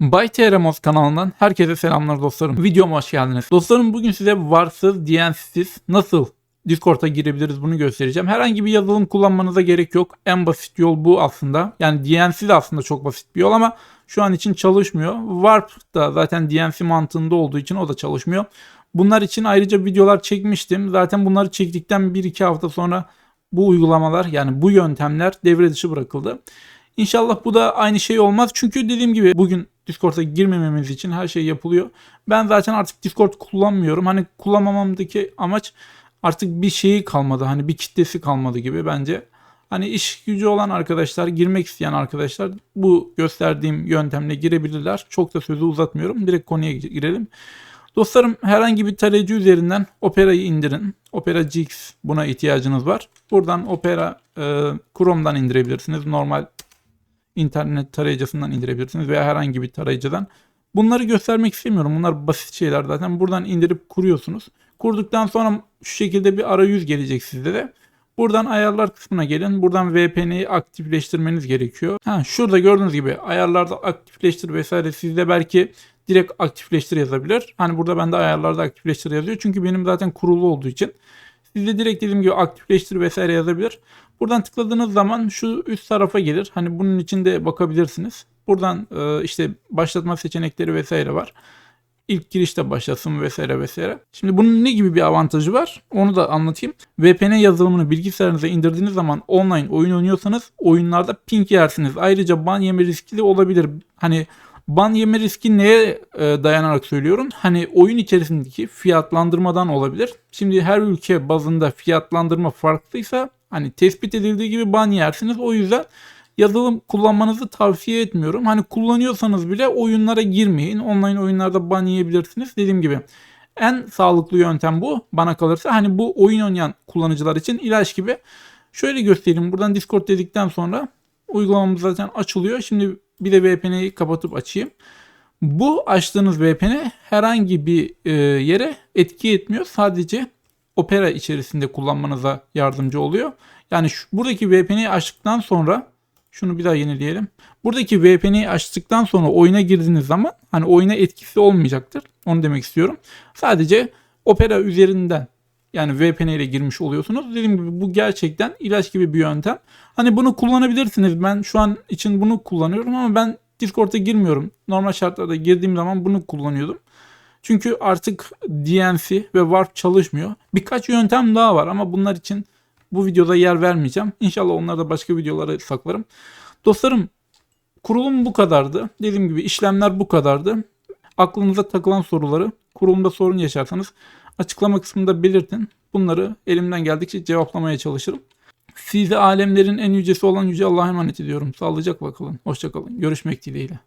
Bay TRMOS kanalından herkese selamlar dostlarım. Videoma hoş geldiniz. Dostlarım bugün size varsız, DNS'siz nasıl Discord'a girebiliriz bunu göstereceğim. Herhangi bir yazılım kullanmanıza gerek yok. En basit yol bu aslında. Yani DNS de aslında çok basit bir yol ama şu an için çalışmıyor. Warp da zaten DNS mantığında olduğu için o da çalışmıyor. Bunlar için ayrıca videolar çekmiştim. Zaten bunları çektikten 1-2 hafta sonra bu uygulamalar yani bu yöntemler devre dışı bırakıldı. İnşallah bu da aynı şey olmaz. Çünkü dediğim gibi bugün Discord'a girmememiz için her şey yapılıyor. Ben zaten artık Discord kullanmıyorum. Hani kullanmamamdaki amaç artık bir şeyi kalmadı. Hani bir kitlesi kalmadı gibi bence. Hani iş gücü olan arkadaşlar, girmek isteyen arkadaşlar bu gösterdiğim yöntemle girebilirler. Çok da sözü uzatmıyorum. Direkt konuya girelim. Dostlarım herhangi bir tarayıcı üzerinden Opera'yı indirin. Opera GX buna ihtiyacınız var. Buradan Opera e, Chrome'dan indirebilirsiniz. Normal internet tarayıcısından indirebilirsiniz veya herhangi bir tarayıcıdan. Bunları göstermek istemiyorum. Bunlar basit şeyler zaten. Buradan indirip kuruyorsunuz. Kurduktan sonra şu şekilde bir arayüz gelecek sizde de. Buradan ayarlar kısmına gelin. Buradan VPN'yi aktifleştirmeniz gerekiyor. Ha, şurada gördüğünüz gibi ayarlarda aktifleştir vesaire sizde belki direkt aktifleştir yazabilir. Hani burada bende ayarlarda aktifleştir yazıyor. Çünkü benim zaten kurulu olduğu için. Sizde direkt dediğim gibi aktifleştir vesaire yazabilir. Buradan tıkladığınız zaman şu üst tarafa gelir. Hani bunun içinde bakabilirsiniz. Buradan e, işte başlatma seçenekleri vesaire var. İlk girişte başlasın vesaire vesaire. Şimdi bunun ne gibi bir avantajı var? Onu da anlatayım. VPN yazılımını bilgisayarınıza indirdiğiniz zaman online oyun oynuyorsanız oyunlarda ping yersiniz. Ayrıca ban yeme riski de olabilir. Hani ban yeme riski neye e, dayanarak söylüyorum? Hani oyun içerisindeki fiyatlandırmadan olabilir. Şimdi her ülke bazında fiyatlandırma farklıysa hani tespit edildiği gibi ban yersiniz. O yüzden yazılım kullanmanızı tavsiye etmiyorum. Hani kullanıyorsanız bile oyunlara girmeyin. Online oyunlarda ban yiyebilirsiniz. Dediğim gibi en sağlıklı yöntem bu bana kalırsa. Hani bu oyun oynayan kullanıcılar için ilaç gibi. Şöyle göstereyim. Buradan Discord dedikten sonra uygulamamız zaten açılıyor. Şimdi bir de VPN'i kapatıp açayım. Bu açtığınız VPN herhangi bir e, yere etki etmiyor. Sadece Opera içerisinde kullanmanıza yardımcı oluyor. Yani şu, buradaki VPN'i açtıktan sonra şunu bir daha yenileyelim. Buradaki VPN'i açtıktan sonra oyuna girdiğiniz zaman hani oyuna etkisi olmayacaktır. Onu demek istiyorum. Sadece Opera üzerinden yani VPN ile girmiş oluyorsunuz. Dediğim gibi bu gerçekten ilaç gibi bir yöntem. Hani bunu kullanabilirsiniz. Ben şu an için bunu kullanıyorum ama ben Discord'a girmiyorum. Normal şartlarda girdiğim zaman bunu kullanıyordum. Çünkü artık DNC ve Warp çalışmıyor. Birkaç yöntem daha var ama bunlar için bu videoda yer vermeyeceğim. İnşallah onları da başka videolara saklarım. Dostlarım kurulum bu kadardı. Dediğim gibi işlemler bu kadardı. Aklınıza takılan soruları kurulumda sorun yaşarsanız açıklama kısmında belirtin. Bunları elimden geldikçe cevaplamaya çalışırım. Size alemlerin en yücesi olan Yüce Allah'a emanet ediyorum. Sağlıcakla kalın. Hoşçakalın. Görüşmek dileğiyle.